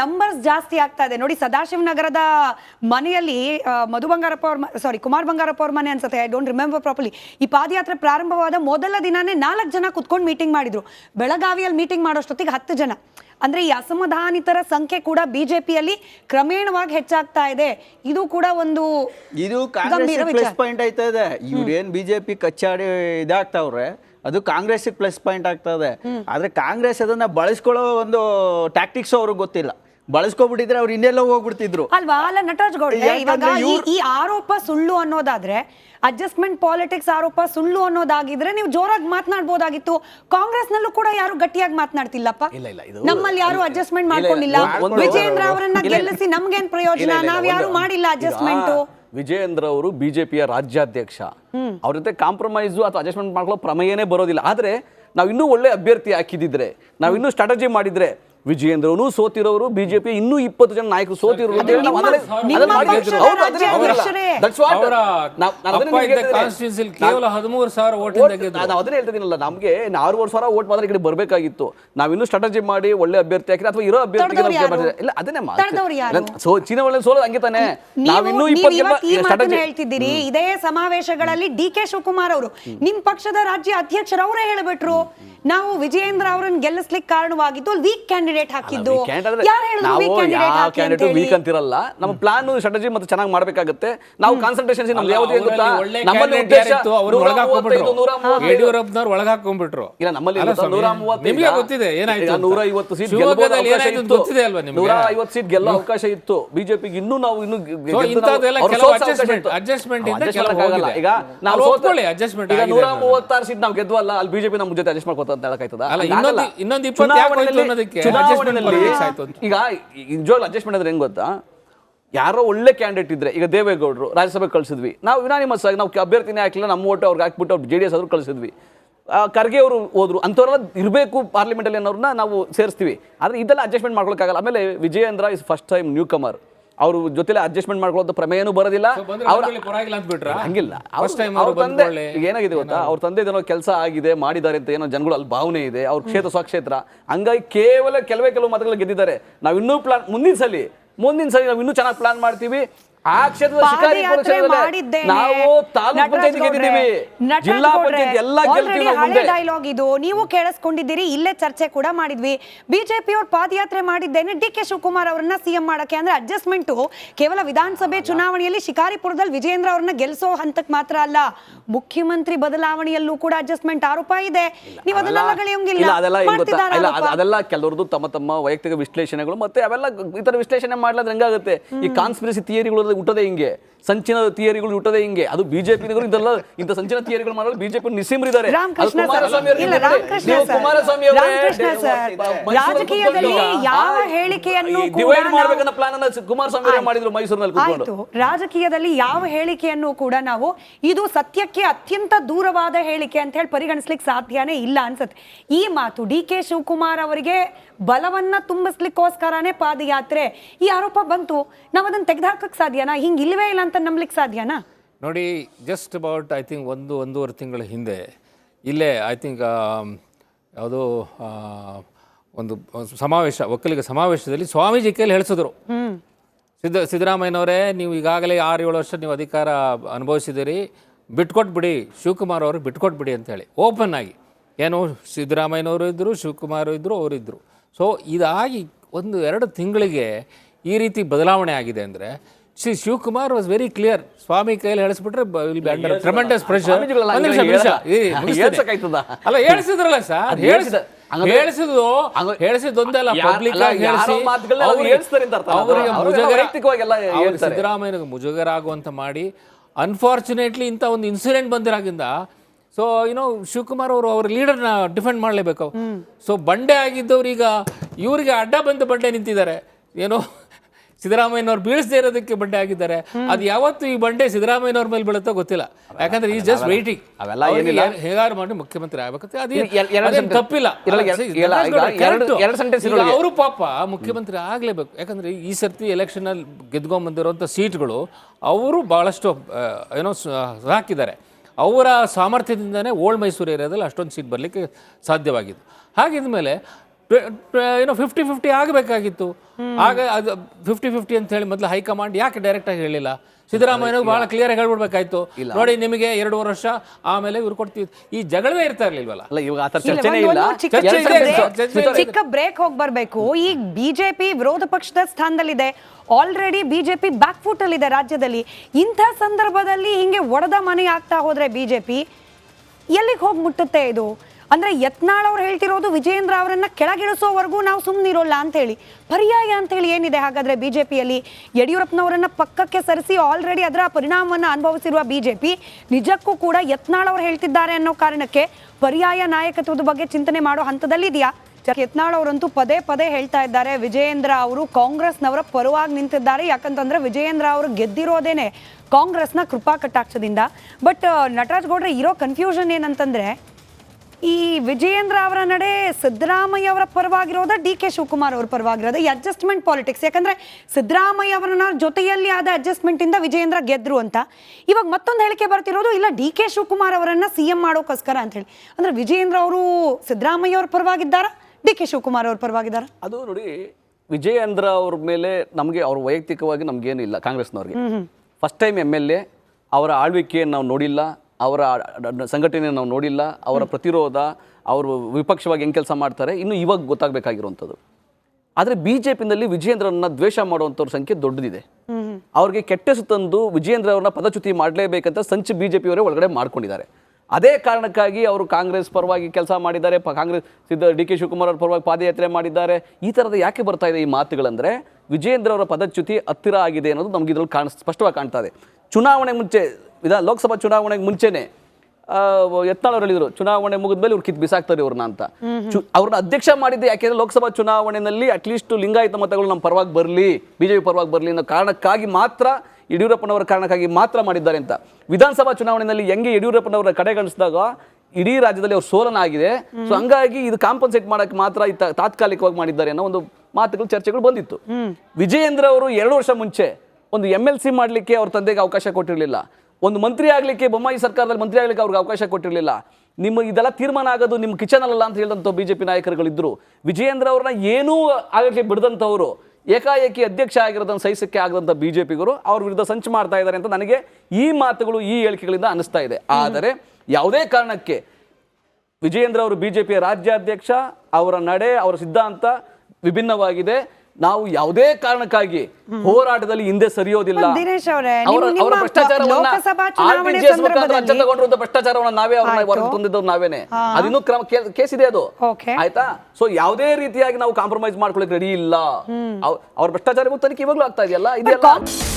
Numbers ಜಾಸ್ತಿ ಆಗ್ತಾ ಇದೆ. ನೋಡಿ ಸದಾಶಿವನಗರದ ಮನೆಯಲ್ಲಿ ಆ, ಮಧು ಬಂಗಾರಪ್ಪ ಅವ್ರ ಸಾರಿ ಕುಮಾರ್ ಬಂಗಾರಪ್ಪ ಅವ್ರ ಮನೆ ಅನ್ಸುತ್ತೆ. ಐ ಡೋಂಟ್ ರಿಮೆಂಬರ್ ಪ್ರಾಪರ್ಲಿ ಈ ಪಾದಯಾತ್ರೆ ಪ್ರಾರಂಭವಾದ ಮೊದಲ ದಿನಾನೇ ನಾಲ್ಕು ಜನ ಕುತ್ಕೊಂಡು ಮೀಟಿಂಗ್ ಮಾಡಿದ್ರು. ಬೆಳಗಾವಿಯಲ್ಲಿ ಮೀಟಿಂಗ್ ಮಾಡೋಷ್ಟೊತ್ತಿಗೆ ಹತ್ತು ಜನ. ಅಂದ್ರೆ ಈ ಅಸಮಾಧಾನಿತರ ಸಂಖ್ಯೆ ಕೂಡ ಬಿಜೆಪಿಯಲ್ಲಿ ಕ್ರಮೇಣವಾಗಿ ಹೆಚ್ಚಾಗ್ತಾ ಇದೆ. ಇದು ಕೂಡ ಒಂದು ಇದು ಪ್ಲಸ್ ಪಾಯಿಂಟ್ ಆಯ್ತಾ ಇದೆ. ಇವ್ರೇನ್ ಬಿಜೆಪಿ ಕಚ್ಚಾಡಿ ಇದಾಗ್ತಾವ್ರೆ ಅದು ಕಾಂಗ್ರೆಸ್ ಪ್ಲಸ್ ಪಾಯಿಂಟ್ ಆಗ್ತದೆ ಆದ್ರೆ ಕಾಂಗ್ರೆಸ್ ಅದನ್ನ ಬಳಸ್ಕೊಳ್ಳೋ ಒಂದು ಟ್ಯಾಕ್ಟಿಕ್ಸ್ ಅವ್ರಿಗೆ ಗೊತ್ತಿಲ್ಲ. ಬಳಸ್ಕೊಬಿಟ್ಟಿದ್ರೆ ಅವ್ರು ಇನ್ನೆಲ್ಲ ಹೋಗ್ಬಿಡ್ತಿದ್ರು. ಅಲ್ವಾ? ಅಲ್ಲ ನಟರಾಜ್ ಗೌಡ ಇವಾಗ ಈ- ಈ ಆರೋಪ ಸುಳ್ಳು ಅನ್ನೋದಾದ್ರೆ ಅಡ್ಜಸ್ಟ್ಮೆಂಟ್ ಪಾಲಿಟಿಕ್ಸ್ ಆರೋಪ ಸುಳ್ಳು ಅನ್ನೋದಾಗಿದ್ರೆ ನೀವು ಜೋರಾಗಿ ಮಾತನಾಡಬಹುದಾಗಿತ್ತು ಕಾಂಗ್ರೆಸ್ ನಲ್ಲೂ ಕೂಡ ಯಾರು ಗಟ್ಟಿಯಾಗಿ ಮಾತನಾಡ್ತಿಲ್ಲಪ್ಪ? ಇಲ್ಲ, ಇಲ್ಲ, ಇದು- ನಮ್ಮಲ್ಲಿ ಯಾರು ಅಡ್ಜಸ್ಟ್ಮೆಂಟ್ ಮಾಡ್ಕೊಂಡಿಲ್ಲ. ವಿಜೇಂದ್ರ ಅವರನ್ನ. ಗೆಲ್ಲಿಸಿ ನಮ್ಗೇನ್ ಪ್ರಯೋಜನ? ನಾವ್ ಯಾರು ಮಾಡಿಲ್ಲ ಅಡ್ಜಸ್ಟ್ಮೆಂಟ್ ವಿಜಯೇಂದ್ರ ಅವರು ಬಿಜೆಪಿಯ ರಾಜ್ಯಾಧ್ಯಕ್ಷ. ಅವ್ರ ಜೊತೆ ಕಾಂಪ್ರಮೈಸು ಅಥವಾ ಅಡ್ಜಸ್ಟ್ಮೆಂಟ್ ಮಾಡ್ಕೊಳ್ಳೋ ಪ್ರಮೇಯನೇ ಬರೋದಿಲ್ಲ. ಆದ್ರೆ ನಾವು ಇನ್ನೂ ಒಳ್ಳೆ ಅಭ್ಯರ್ಥಿ ಹಾಕಿದಿದ್ರೆ ನಾವು ಇನ್ನೂ ಸ್ಟ್ರಾಟಜಿ ಮಾಡಿದ್ರೆ ವಿಜಯೇಂದ್ರನು ಸೋತಿರೋರು ಬಿಜೆಪಿ ಇನ್ನೂ ಇಪ್ಪತ್ತು ಜನ ನಾಯಕರು ಸೋತಿರೋರು ನಮಗೆ ಆರೂವರೆ ಸಾವಿರ ಓಟ್ ಮಾತ್ರ ಈ ಕಡೆ ಬರಬೇಕಾಗಿತ್ತು. ನಾವು ಇನ್ನೂ ಸ್ಟ್ರಾಟಜಿ ಮಾಡಿ ಒಳ್ಳೆ ಅಭ್ಯರ್ಥಿ ಹಾಕಿದ್ರೆ ಅಥವಾ ಇರೋ ಅಭ್ಯರ್ಥಿಗೆ? ಇಲ್ಲ ಅದನ್ನೇ ಸೊ ಚೀನಾವಳಿ ಸೋಲೋದು ಹಂಗೆ ತಾನೆ. ನಾವು ನೀವು ಇನ್ನೂ ಇಪ್ಪತ್ತು ಇವತ್ತು ಈ ಮಾತನ್ನ ಸ್ಟ್ರಾಟಜಿ ಹೇಳ್ತಿದ್ದೀರಿ. ಇದೇ ಸಮಾವೇಶಗಳಲ್ಲಿ ಡಿ ಕೆ ಶಿವಕುಮಾರ್ ಅವರು. ನಿಮ್ ಪಕ್ಷದ ರಾಜ್ಯ ಅಧ್ಯಕ್ಷರು ಅವರೇ ಹೇಳ್ಬಿಟ್ರು ನಾವು ವಿಜಯೇಂದ್ರ ಅವರನ್ನು ಗೆಲ್ಲಿಸ್ಲಿಕ್ಕೆ ಕಾರಣವಾಗಿದ್ದು ವೀಕ್ ಕ್ಯಾಂಡಿಡೇಟ್ ಹಾಕಿದ್ದು ಯಾರು ಹೇಳಿದ್ರು ನಾವು weak candidate ಯಾವ ಹಾಕಿ ಅಂತ ಕ್ಯಾಂಡಿಡೇಟ್ ಹೇಳಿ? ವೀಕ್ ಅಂತಿರಲ್ಲ ನಮ್ಮ ಪ್ಲಾನ್ ಸ್ಟ್ರಾಟಜಿ ಮತ್ತೆ ಚೆನ್ನಾಗಿ ಮಾಡಬೇಕಾಗುತ್ತೆ ನಾವು ಕಾನ್ಸಂಟ್ರೇಷನ್ ನಮ್ದು ಅಲ್ಲ, ಯಾವ್ದು ಏನ್ ಗೊತ್ತಾ ಅವರಲ್ಲಿ ಒಳ್ಳೆ ನಮ್ಮಲ್ಲಿ candidate ಉದ್ದೇಶ ಯಾರಿತ್ತು, ಅವ್ರು ನೂರ ಒಳಗ್ ಹಾಕ್ಕೊಂಡ್ಬಿಟ್ರು. ಮೂವತ್ತೈದು, ನೂರ ಮೂವತ್ತೈದು. ಯಡಿಯೂರಪ್ಪನವ್ರು ಒಳಗೆ ಹಾಕೊಂಡ್ಬಿಟ್ರು ಇಲ್ಲ ನಮ್ಮಲ್ಲಿ ಅಲ್ಲ ಗೊತ್ತಾ, ಸ್ವಾಮಿ, ನೂರ ಮೂವತ್ತೈದು ನಿಮಗೆ ಗೊತ್ತಿದೆ ಏನಾಯ್ತು ಈಗ ಅಂತ. ನೂರ ಐವತ್ತು ಸೀಟ್ ಶಿವಮೊಗ್ಗದಲ್ಲಿ ಏನಾಯ್ತು ಅಂತ ಗೊತ್ತಿದೆ ಅಲ್ವಾ ನಿಮ್ಗೆ ನೂರ ಐವತ್ತು ಸೀಟ್ ಗೆಲ್ಲೋ ಅವಕಾಶ ಇತ್ತು ಬಿಜೆಪಿಗೆ ಇನ್ನೂ ನಾವು ಇನ್ನು ಗೆ- So, ಗೆದ್ದು ನಾವು- ಇಂಥದ್ದೆಲ್ಲ ಅವ್ರು ಕೆಲವು ಸೋಲ್ಸೋ ಅವಕಾಶ adjustment- ಇತ್ತು. adjustment ಇಂದ Adjust ಕೆಲವು ಮಾಡಕ್ಕಾಗಲ್ಲ. ಹೋಗಿದೆ. ಈಗ ನಾವು ಅಲ್ಲಿ ಸೋತ- ಒಪ್ಕೊಳ್ಳಿ, adjustment ಈಗ ಆಗಿದೆ ನೂರ. ಮೂವತ್ತಾರು ಸೀಟ್ ನಾವು ಗೆದ್ವಲ್ಲ ಅಲ್ಲಿ ಬಿಜೆಪಿ ನಮ್ಮ ಜೊತೆ ಅಡ್ಜಸ್ಟ್ ಮಾಡ್ಕೊತ ಅಂತ ಹೇಳಕ್ಕಾಯ್ತದ? ಇನ್ನೊಂದು-. ಈಗ ನಿಜವಾಗ್ಲೂ ಅಡ್ಜಸ್ಟ್ಮೆಂಟ್ ಅಂದ್ರೆ ಹೆಂಗ್ ಗೊತ್ತಾ? ಯಾರೋ ಒಳ್ಳೆ ಕ್ಯಾಂಡಿಡೇಟ್ ಇದ್ರೆ ಈಗ ದೇವೇಗೌಡರು ರಾಜ್ಯಸಭೆ ಕಳಿಸಿದ್ವಿ. ನಾವು ಯುನಾನಿಮಸ್ ಆಗಿ ನಾವು ಅಭ್ಯರ್ಥಿನೇ ಹಾಕಿಲ್ಲ ನಮ್ಮ ಓಟು ಅವ್ರಿಗೆ ಹಾಕ್ಬಿಟ್ಟು ಅವ್ರು ಜೆ ಡಿ ಎಸ್ ಆದ್ರೂ ಕಳಿಸಿದ್ವಿ. ಆ, ಖರ್ಗೆ ಅವರು ಹೋದ್ರು ಅಂಥವ್ರೆಲ್ಲ ಇರಬೇಕು ಪಾರ್ಲಿಮೆಂಟಲ್ಲಿ ಅನ್ನೋರನ್ನ ನಾವು ಸೇರಿಸ್ತೀವಿ. ಆದರೆ ಇದೆಲ್ಲ ಅಡ್ಜಸ್ಟ್ಮೆಂಟ್ ಮಾಡ್ಕೊಳಕ್ಕಾಗಲ್ಲ. ಆಮೇಲೆ Vijayendra is first time newcomer ಅವ್ರ ಜೊತೆಲೆ ಅಡ್ಜಸ್ಟ್ಮೆಂಟ್ ಮಾಡ್ಕೊಳ್ಳೋದು ಪ್ರಮೇಯನೂ ಬರೋದಿಲ್ಲ? ಹಂಗಿಲ್ಲ. ಅವ್ರ ತಂದೆ ಈಗ ಏನಾಗಿದೆ ಗೊತ್ತಾ? ಅವ್ರ ತಂದೆ ಏನೋ ಕೆಲಸ ಆಗಿದೆ ಮಾಡಿದ್ದಾರೆ ಅಂತ ಏನೋ ಜನಗಳು ಅಲ್ಲಿ ಭಾವನೆ ಇದೆ ಅವ್ರ ಕ್ಷೇತ್ರ ಸ್ವಕ್ಷೇತ್ರ ಹಂಗಾಗಿ ಕೇವಲ ಕೆಲವೇ ಕೆಲವು ಮತಗಳು ಗೆದ್ದಿದ್ದಾರೆ. ನಾವು ಇನ್ನೂ ಪ್ಲಾನ್ ಮುಂದಿನ ಸಲ ಮುಂದಿನ ಸಲ ನಾವು ಇನ್ನೂ ಚೆನ್ನಾಗಿ ಪ್ಲಾನ್ ಮಾಡ್ತೀವಿ. ಆ ಕ್ಷೇತ್ರದ ಶಿಕಾರಿಪುರ ಕ್ಷೇತ್ರದಲ್ಲಿ ನಾವು ತಾಲೂಕು ನಟರಾಜ್ ಪಂಚಾಯತ್ ಗೆದ್ದಿದ್ದೀವಿ ಜಿಲ್ಲಾ ಗೌಡ್ರೆ, ಪಂಚಾಯತ್ ಎಲ್ಲ already ಗೆಲ್ತೀವಿ ಹಳೆ ಡೈಲಾಗ್ ಇದು. ನೀವು ಕೇಳಿಸ್ಕೊಂಡಿದ್ದೀರಿ ಇಲ್ಲೇ ಚರ್ಚೆ ಕೂಡ ಮಾಡಿದ್ವಿ. ಬಿಜೆಪಿ ಅವರು ಪಾದಯಾತ್ರೆ ಮಾಡಿದ್ದೇನೆ. ಡಿ ಕೆ ಶಿವಕುಮಾರ್ ಅವರನ್ನ ಸಿಎಂ ಮಾಡಕ್ಕೆ ಅಂದ್ರೆ ಅಡ್ಜಸ್ಟ್ಮೆಂಟ್ ಕೇವಲ ವಿಧಾನಸಭೆ ಚುನಾವಣೆಯಲ್ಲಿ ಶಿಕಾರಿಪುರದಲ್ಲಿ ವಿಜೇಂದ್ರ ಅವರನ್ನ ಗೆಲ್ಸೋ ಹಂತಕ್ಕೆ ಮಾತ್ರ ಅಲ್ಲ. ಮುಖ್ಯಮಂತ್ರಿ ಬದಲಾವಣೆಯಲ್ಲೂ ಕೂಡ ಅಡ್ಜಸ್ಟ್ಮೆಂಟ್ ಆರೋಪ ಇದೆ. ನೀವು ಅದೆಲ್ಲ. ಅದೆಲ್ಲ ಕೆಲವ್ರದ್ದು ತಮ್ಮ ತಮ್ಮ ವೈಯಕ್ತಿಕ ವಿಶ್ಲೇಷಣೆಗಳು ಮತ್ತೆ ಅವೆಲ್ಲ ಈ ತರ ವಿಶ್ಲೇಷಣೆ ಮಾಡ್ಲಾದ್ರೆ ಹೆಂಗಾಗುತ್ತೆ? ಈ ಕಾನ್ಸ್ಪಿರಸಿ ಥಿಯರಿಗಳು ಹುಟ್ಟೋದೇ ಹಿಂಗೆ ಸಂಚಿನ ಥಿಯರಿಗಳು ಹುಟ್ಟದೆ ಹಿಂಗೆ. ಅದು ಬಿಜೆಪಿ ಇದೆಲ್ಲ ಇಂತ ಸಂಚಿನ ಥಿಯರಿಗಳು ಮಾಡಲು ಬಿಜೆಪಿ ನಿಸಿಮ್ರಿದ್ದಾರೆ ಕುಮಾರಸ್ವಾಮಿ ರಾಜಕೀಯದಲ್ಲಿ ಯಾವ ಹೇಳಿಕೆಯನ್ನು ಮಾಡ್ಬೇಕನ್ನೋ ಪ್ಲಾನ್ ಅನ್ನ ಕುಮಾರಸ್ವಾಮಿ ಮಾಡಿದ್ರು ಮೈಸೂರಿನಲ್ಲಿ ಕೂತ್ಕೊಂಡು. ರಾಜಕೀಯದಲ್ಲಿ ಯಾವ ಹೇಳಿಕೆಯನ್ನು ಕೂಡ ನಾವು ಇದು ಸತ್ಯಕ್ಕೆ ಅತ್ಯಂತ ದೂರವಾದ ಹೇಳಿಕೆ ಅಂತ ಹೇಳಿ ಪರಿಗಣಿಸ್ಲಿಕ್ಕೆ ಸಾಧ್ಯನೇ ಇಲ್ಲ ಅನ್ಸುತ್ತೆ. ಈ ಮಾತು ಡಿ ಕೆ ಶಿವಕುಮಾರ್ ಅವರಿಗೆ ಬಲವನ್ನ ತುಂಬಿಸ್ಲಿಕ್ಕೋಸ್ಕರನೇ ಪಾದಯಾತ್ರೆ ಈ ಆರೋಪ ಬಂತು. ನಾವು ಅದನ್ನ ತೆಗೆದುಹಾಕಕ್ ಸಾಧ್ಯನಾ? ಹಿಂಗ್ ಇಲ್ವೇ ಇಲ್ಲ ಅಂತ ನಂಬ್ಲಿಕ್ಕೆ ಸಾಧ್ಯನಾ? ನೋಡಿ ಜಸ್ಟ್ ಅಬೌಟ್ ಐ ಥಿಂಕ್ ಒಂದು ಒಂದೂವರೆ ತಿಂಗಳ ಹಿಂದೆ ಇಲ್ಲೇ ಐ ಥಿಂಕ್ ಯಾವುದೋ ಒಂದು ಸಮಾವೇಶ ಒಕ್ಕಲಿಗ ಸಮಾವೇಶದಲ್ಲಿ ಸ್ವಾಮೀಜಿ ಕೈಲಿ ಹೇಳಿಸಿದ್ರು. ಸಿದ್ದ ಸಿದ್ದರಾಮಯ್ಯನವರೇ ನೀವು ಈಗಾಗಲೇ ಆರು ಏಳು ವರ್ಷ ನೀವು ಅಧಿಕಾರ ಅನುಭವಿಸಿದಿರಿ ಬಿಟ್ಕೊಟ್ಬಿಡಿ ಶಿವಕುಮಾರ್ ಅವರು ಬಿಟ್ಕೊಟ್ಬಿಡಿ ಅಂತೇಳಿ ಓಪನ್ ಆಗಿ. ಏನು ಸಿದ್ದರಾಮಯ್ಯನವರು ಇದ್ದರು ಶಿವಕುಮಾರ್ ಇದ್ದರು ಅವರಿದ್ದರು ಸೊ ಇದಾಗಿ ಒಂದು ಎರಡು ತಿಂಗಳಿಗೆ ಈ ರೀತಿ ಬದಲಾವಣೆ ಆಗಿದೆ ಅಂದರೆ Shri Shivakumar was very clear ಸ್ವಾಮಿ ಕೈಯಲ್ಲಿ ಹೇಳಿಸ್ಬಿಟ್ರೆ will be under tremendous pressure. ಅಲ್ಲ ಹೇಳಿಸಿದ್ರಲ್ಲ ಸರ್? ಹೇಳಿಸಿದ ಹೇಳಿಸಿದ್ದು ಹೇಳಿಸಿದ್ದೊಂದಲ್ಲ ಪಬ್ಲಿಕ್ ಆಗಿ ಹೇಳಿಸಿ. ಸಿದ್ದರಾಮಯ್ಯನಿಗೆ ಮುಜುಗರ ಆಗುವಂತ ಮಾಡಿ ಅನ್ಫಾರ್ಚುನೇಟ್ಲಿ ಇಂಥ ಒಂದು ಇನ್ಸಿಡೆಂಟ್ ಬಂದಿರಾಗಿಂದ ಸೊ ಏನೋ ಶಿವಕುಮಾರ್ ಅವರು ಅವ್ರ ಲೀಡರ್ನ ಡಿಫೆಂಡ್ ಮಾಡಲೇಬೇಕು. ಸೊ ಬಂಡೆ ಆಗಿದ್ದವ್ರು ಈಗ ಇವರಿಗೆ ಅಡ್ಡ ಬಂದು ಬಂಡೆ ನಿಂತಿದ್ದಾರೆ. ಏನೋ ಸಿದ್ದರಾಮಯ್ಯನವ್ರು ಬೀಳಿಸದೇ ಇರೋದಕ್ಕೆ ಬಂಡೆ ಆಗಿದ್ದಾರೆ ಅದು ಯಾವತ್ತು ಈ ಬಂಡೆ ಸಿದ್ದರಾಮಯ್ಯನವ್ರ ಮೇಲೆ ಬೀಳುತ್ತೋ ಗೊತ್ತಿಲ್ಲ. ಯಾಕಂದ್ರೆ ಈ ಜಸ್ಟ್ ವೈಟಿಂಗ್ ಅವೆಲ್ಲ ಏನಿಲ್ಲ. ಹೇಗಾರು ಮಾಡಿ ಮುಖ್ಯಮಂತ್ರಿ ಆಗ್ಬೇಕಂತ ಅದೇನು. ತಪ್ಪಿಲ್ಲ. ಅವರು ಪಾಪ ಮುಖ್ಯಮಂತ್ರಿ ಆಗ್ಲೇಬೇಕು. ಯಾಕಂದ್ರೆ ಈ ಸರ್ತಿ ಎಲೆಕ್ಷನ್ ಅಲ್ಲಿ ಗೆದ್ಕೊಂಡ್ಬಂದಿರುವಂಥ ಸೀಟ್ಗಳು ಅವರು ಬಹಳಷ್ಟು ಏನೋ ಹಾಕಿದ್ದಾರೆ. ಅವರ ಸಾಮರ್ಥ್ಯದಿಂದನೇ ಓಲ್ಡ್ ಮೈಸೂರು ಏರಿಯಾದಲ್ಲಿ ಅಷ್ಟೊಂದು ಸೀಟ್ ಬರಲಿಕ್ಕೆ ಸಾಧ್ಯವಾಗಿದ್ದು. ಹಾಗಿದ್ಮೇಲೆ ಏನೋ ಫಿಫ್ಟಿ ಫಿಫ್ಟಿ ಆಗಬೇಕಾಗಿತ್ತು. ಆಗ ಅದು ಫಿಫ್ಟಿ ಫಿಫ್ಟಿ ಅಂತ ಹೇಳಿ ಮೊದಲು ಹೈಕಮಾಂಡ್ ಯಾಕೆ ಡೈರೆಕ್ಟ್ ಆಗಿ ಹೇಳಿಲ್ಲ? ಸಿದ್ದರಾಮಯ್ಯ ಬಹಳ ಕ್ಲಿಯರ್ ಆಗಿ ಹೇಳ್ಬಿಡ್ಬೇಕಾಯ್ತು. ನೋಡಿ ನಿಮಗೆ ಎರಡು ವರ್ಷ ಆಮೇಲೆ ಇವ್ರು ಕೊಡ್ತೀವಿ. ಈ ಜಗಳವೇ ಇರ್ತಾ ಇರ್ಲಿಲ್ವಲ್ಲ. ಚಿಕ್ಕ ಬ್ರೇಕ್ ಹೋಗಿ ಬರ್ಬೇಕು. ಈಗ ಬಿಜೆಪಿ ವಿರೋಧ ಪಕ್ಷದ ಸ್ಥಾನದಲ್ಲಿದೆ. ಆಲ್ರೆಡಿ ಬಿಜೆಪಿ ಬ್ಯಾಕ್ ಫುಟ್ ಅಲ್ಲಿ ಇದೆ ರಾಜ್ಯದಲ್ಲಿ. ಇಂಥ ಸಂದರ್ಭದಲ್ಲಿ ಹಿಂಗೆ ಒಡೆದ ಮನೆ ಆಗ್ತಾ ಹೋದ್ರೆ ಬಿಜೆಪಿ? ಎಲ್ಲಿಗೆ ಹೋಗಿ ಮುಟ್ಟುತ್ತೆ ಇದು? ಅಂದ್ರೆ ಯತ್ನಾಳ್ ಅವ್ರು ಹೇಳ್ತಿರೋದು ವಿಜಯೇಂದ್ರ ಅವರನ್ನ ಕೆಳಗಿಳಿಸೋವರೆಗೂ ನಾವು ಸುಮ್ಮನಿರೋಲ್ಲ ಅಂತ ಹೇಳಿ ಪರ್ಯಾಯ ಅಂತ ಹೇಳಿ ಏನಿದೆ? ಹಾಗಾದ್ರೆ ಬಿಜೆಪಿಯಲ್ಲಿ ಯಡಿಯೂರಪ್ಪನವರನ್ನ ಪಕ್ಕಕ್ಕೆ ಸರಿಸಿ ಆಲ್ರೆಡಿ ಅದರ ಪರಿಣಾಮವನ್ನು ಅನುಭವಿಸಿರುವ ಬಿಜೆಪಿ, ನಿಜಕ್ಕೂ ಕೂಡ ಯತ್ನಾಳ್ ಅವರು ಹೇಳ್ತಿದ್ದಾರೆ ಅನ್ನೋ ಕಾರಣಕ್ಕೆ ಪರ್ಯಾಯ ನಾಯಕತ್ವದ ಬಗ್ಗೆ ಚಿಂತನೆ ಮಾಡೋ ಹಂತದಲ್ಲಿದೆಯಾ? ಯತ್ನಾಳ್ ಅವರಂತೂ ಪದೇ ಪದೇ ಹೇಳ್ತಾ ಇದ್ದಾರೆ, ವಿಜಯೇಂದ್ರ ಅವರು ಕಾಂಗ್ರೆಸ್ನವರ ಪರವಾಗಿ ನಿಂತಿದ್ದಾರೆ. ಯಾಕಂತಂದ್ರೆ ವಿಜಯೇಂದ್ರ ಅವರು ಗೆದ್ದಿರೋದೇನೆ ಕಾಂಗ್ರೆಸ್ನ ಕೃಪಾ ಕಟಾಕ್ಷದಿಂದ ಬಟ್, ನಟರಾಜ್ ಗೌಡ್ರೆ ಇರೋ ಕನ್ಫ್ಯೂಷನ್ ಏನಂತಂದ್ರೆ ಈ ವಿಜಯೇಂದ್ರ ಅವರ ನಡೆ ಸಿದ್ದರಾಮಯ್ಯ ಅವರ ಪರವಾಗಿರೋದ ಡಿ ಕೆ ಶಿವಕುಮಾರ್ ಅವರ ಪರವಾಗಿರೋದ. ಈ ಅಡ್ಜಸ್ಟ್ಮೆಂಟ್ ಪಾಲಿಟಿಕ್ಸ್ ಯಾಕಂದ್ರೆ ಸಿದ್ದರಾಮಯ್ಯ ಅವರ ಜೊತೆಯಲ್ಲಿ ಆದ ಅಡ್ಜಸ್ಟ್ಮೆಂಟ್ ಇಂದ ವಿಜಯೇಂದ್ರ ಗೆದ್ರು ಅಂತ. ಇವಾಗ ಮತ್ತೊಂದು ಹೇಳಿಕೆ ಬರ್ತಿರೋದು ಇಲ್ಲ ಡಿ ಕೆ ಶಿವಕುಮಾರ್ ಅವರನ್ನ ಸಿ ಎಂ ಮಾಡೋಕ್ಕೋಸ್ಕರ ಅಂತ ಹೇಳಿ. ಅಂದ್ರೆ ವಿಜಯೇಂದ್ರ ಅವರು ಸಿದ್ದರಾಮಯ್ಯ ಅವ್ರ ಪರವಾಗಿದ್ದಾರಾ ಡಿ ಕೆ ಶಿವಕುಮಾರ್ ಅವ್ರ ಪರವಾಗಿದ್ದಾರಾ? ಅದು ನೋಡಿ ವಿಜಯೇಂದ್ರ ಅವ್ರ ಮೇಲೆ ನಮಗೆ ಅವ್ರ ವೈಯಕ್ತಿಕವಾಗಿ ನಮ್ಗೇನಿಲ್ಲ ಕಾಂಗ್ರೆಸ್ನವ್ರಿಗೆ. First time M L A ಅವರ ಆಳ್ವಿಕೆಯನ್ನು ನಾವು ನೋಡಿಲ್ಲ. ಅವರ ಸಂಘಟನೆ ನಾವು ನೋಡಿಲ್ಲ ಅವರ ಪ್ರತಿರೋಧ ಅವರು ವಿಪಕ್ಷವಾಗಿ ಹೆಂಗೆ ಕೆಲಸ ಮಾಡ್ತಾರೆ ಇನ್ನು ಇವಾಗ ಗೊತ್ತಾಗಬೇಕಾಗಿರುವಂಥದ್ದು. ಆದರೆ ಬಿ ಜೆ ಪಿನಲ್ಲಿ ದ್ವೇಷ ಮಾಡುವಂಥವ್ರ ಸಂಖ್ಯೆ ದೊಡ್ಡದಿದೆ. ಅವ್ರಿಗೆ ಕೆಟ್ಟ ಹೆಸರು ತಂದು ವಿಜಯೇಂದ್ರ ಅವ್ರನ್ನ ಪದಚ್ಯುತಿ ಮಾಡಲೇಬೇಕಂತ ಸಂಚು ಬಿ ಜೆ ಪಿಯವರೇ ಒಳಗಡೆ ಮಾಡ್ಕೊಂಡಿದ್ದಾರೆ. ಅದೇ ಕಾರಣಕ್ಕಾಗಿ ಅವರು ಕಾಂಗ್ರೆಸ್ ಪರವಾಗಿ ಕೆಲಸ ಮಾಡಿದ್ದಾರೆ ಪ- Congress Sidda D K Shivakumar ಅವ್ರ ಪರವಾಗಿ ಪಾದಯಾತ್ರೆ ಮಾಡಿದ್ದಾರೆ. ಈ ಥರದ ಯಾಕೆ ಬರ್ತಾ ಇದೆ ಈ ಮಾತುಗಳಂದರೆ ವಿಜಯೇಂದ್ರ ಅವರ ಪದಚ್ಯುತಿ ಹತ್ತಿರ ಆಗಿದೆ ಅನ್ನೋದು ನಮಗೆ ಇದರಲ್ಲಿ ಕಾಣ ಸ್ಪಷ್ಟವಾಗಿ ಕಾಣ್ತಾ ಇದೆ. ಚುನಾವಣೆ ಮುಂಚೆ ವಿಧಾನ ಲೋಕಸಭಾ ಚುನಾವಣೆಗೆ ಮುಂಚೆನೆ ಯತ್ನಾಳ್ ಅವ್ರು ಹೇಳಿದ್ರು ಚುನಾವಣೆ ಮುಗಿದ ಮೇಲೆ ಇವ್ರು ಕಿತ್ ಬಿಸಾಕ್ತಾರೆ ಇವ್ರನ್ನ ಅಂತ. ಅವ್ರನ್ನ ಅಧ್ಯಕ್ಷ ಮಾಡಿದ್ದೆ ಯಾಕೆಂದ್ರೆ ಲೋಕಸಭಾ ಚುನಾವಣೆಯಲ್ಲಿ ಅಟ್ಲೀಸ್ಟ್ ಲಿಂಗಾಯತ ಮತಗಳು ನಮ್ಮ ಪರವಾಗಿ ಬರಲಿ ಬಿಜೆಪಿ ಪರವಾಗಿ ಬರಲಿ ಅನ್ನೋ ಕಾರಣಕ್ಕಾಗಿ ಮಾತ್ರ ಯಡಿಯೂರಪ್ಪನವರ ಕಾರಣಕ್ಕಾಗಿ ಮಾತ್ರ ಮಾಡಿದ್ದಾರೆ ಅಂತ. ವಿಧಾನಸಭಾ ಚುನಾವಣೆಯಲ್ಲಿ ಹೆಂಗೆ ಯಡಿಯೂರಪ್ಪನವರ ಕಡೆಗಣಿಸಿದಾಗ ಇಡೀ ರಾಜ್ಯದಲ್ಲಿ ಅವ್ರು ಸೋಲನಾಗಿದೆ. ಸೊ ಹಂಗಾಗಿ ಇದು ಕಾಂಪನ್ಸೇಟ್ ಮಾಡಕ್ಕೆ ಮಾತ್ರ ಈ ತಾತ್ಕಾಲಿಕವಾಗಿ ಮಾಡಿದ್ದಾರೆ ಅನ್ನೋ ಒಂದು ಮಾತುಗಳು ಚರ್ಚೆಗಳು ಬಂದಿತ್ತು. ವಿಜಯೇಂದ್ರ ಅವರು ಎರಡು ವರ್ಷ ಮುಂಚೆ ಒಂದು ಎಂ ಎಲ್ ಸಿ ಮಾಡಲಿಕ್ಕೆ ಅವ್ರ ತಂದೆಗೆ ಅವಕಾಶ ಕೊಟ್ಟಿರಲಿಲ್ಲ. ಒಂದು ಮಂತ್ರಿ ಆಗಲಿಕ್ಕೆ ಬೊಮ್ಮಾಯಿ ಸರ್ಕಾರದಲ್ಲಿ ಮಂತ್ರಿ ಆಗಲಿಕ್ಕೆ ಅವ್ರಿಗೆ ಅವಕಾಶ ಕೊಟ್ಟಿರಲಿಲ್ಲ. ನಿಮ್ಮ ಇದೆಲ್ಲ ತೀರ್ಮಾನ ಆಗೋದು ನಿಮ್ಮ ಕಿಚನ್ ಅಲ್ಲ ಅಂತ ಹೇಳಿದಂಥ ಬಿ ಜೆ ಪಿ ನಾಯಕರುಗಳಿದ್ರು. ವಿಜಯೇಂದ್ರ ಅವ್ರನ್ನ ಏನೂ ಆಗಕ್ಕೆ ಬಿಡದಂಥವ್ರು ಏಕಾಏಕಿ ಅಧ್ಯಕ್ಷ ಆಗಿರೋದನ್ನು ಸಹಿಸಕ್ಕೆ ಆಗದಂಥ ಬಿಜೆಪಿಗರು ಅವ್ರ ವಿರುದ್ಧ ಸಂಚು ಮಾಡ್ತಾ ಇದ್ದಾರೆ ಅಂತ ನನಗೆ ಈ ಮಾತುಗಳು ಈ ಹೇಳಿಕೆಗಳಿಂದ ಅನಿಸ್ತಾ ಇದೆ. ಆದರೆ ಯಾವುದೇ ಕಾರಣಕ್ಕೆ ವಿಜಯೇಂದ್ರ ಅವರು ಬಿಜೆಪಿಯ ರಾಜ್ಯಾಧ್ಯಕ್ಷ ಅವರ ನಡೆ ಅವರ ಸಿದ್ಧಾಂತ ವಿಭಿನ್ನವಾಗಿದೆ. ನಾವು ಯಾವುದೇ ಕಾರಣಕ್ಕಾಗಿ ಹೋರಾಟದಲ್ಲಿ ಹಿಂದೆ ಸರಿಯೋದಿಲ್ಲ. ಅವರೇ, ಭ್ರಷ್ಟಾಚಾರವನ್ನ ತಗೊಂಡಿರುವಂತ ನಾವೇ ಅವ್ರನ್ನ. ಹೊರಗೆ ತಂದಿದ್ದವ್ರು ನಾವೇನೆ. ಅದಿನ್ನೂ ಕ್ರಮ ಕೇಸ್ ಇದೆ ಅದು. ಆಯ್ತಾ? ಸೊ ಯಾವುದೇ ರೀತಿಯಾಗಿ ನಾವು ಕಾಂಪ್ರಮೈಸ್ ಮಾಡ್ಕೊಳಕ್ ರೆಡಿ ಇಲ್ಲ. ಅವ್- ಅವ್ರ ಭ್ರಷ್ಟಾಚಾರಕ್ಕೂ ತನಿಖೆ ಇವಾಗಲೂ ಆಗ್ತಾ ಇದೆಯಲ್ಲ? ಇದೆಯಲ್ಲ?